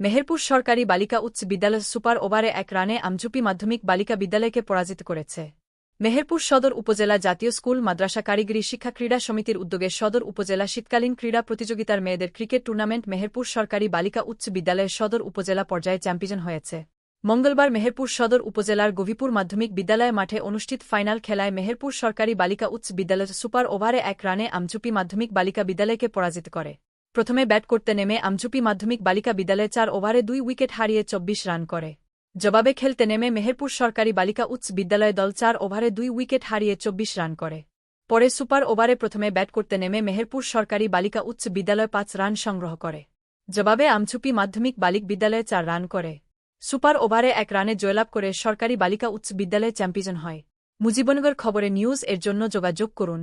মেহেরপুর সরকারি বালিকা উচ্চ বিদ্যালয় সুপার ওভারে এক রানে আমঝুপি মাধ্যমিক বালিকা বিদ্যালয়কে পরাজিত করেছে। মেহেরপুর সদর উপজেলা জাতীয় স্কুল, মাদ্রাসা কারিগরি শিক্ষা ক্রীড়া সমিতির উদ্যোগে সদর উপজেলা শীতকালীন ক্রীড়া প্রতিযোগিতার মেয়েদের ক্রিকেট টুর্নামেন্ট মেহেরপুর সরকারি বালিকা উচ্চ বিদ্যালয়ের সদর উপজেলা পর্যায়ে চ্যাম্পিয়ন হয়েছে। মঙ্গলবার মেহেরপুর সদর উপজেলার গভীপুর মাধ্যমিক বিদ্যালয় মাঠে অনুষ্ঠিত ফাইনাল খেলায় মেহেরপুর সরকারি বালিকা উচ্চ বিদ্যালয় সুপার ওভারে এক রানে আমঝুপি মাধ্যমিক বালিকা বিদ্যালয়কে পরাজিত করে। প্রথমে ব্যাট করতে নেমে আমঝুপি মাধ্যমিক বালিকা বিদ্যালয়ে চার ওভারে দুই উইকেট হারিয়ে চব্বিশ রান করে। জবাবে খেলতে নেমে মেহেরপুর সরকারি বালিকা উচ্চ বিদ্যালয় দল চার ওভারে দুই উইকেট হারিয়ে চব্বিশ রান করে। পরে সুপার ওভারে প্রথমে ব্যাট করতে নেমে মেহেরপুর সরকারি বালিকা উচ্চ বিদ্যালয় পাঁচ রান সংগ্রহ করে। জবাবে আমছুপি মাধ্যমিক বালিক বিদ্যালয়ে চার রান করে। সুপার ওভারে এক রানে জয়লাভ করে সরকারি বালিকা উচ্চ বিদ্যালয়ে চ্যাম্পিয়ন হয়। মুজিবনগর খবরে নিউজ এর জন্য যোগাযোগ করুন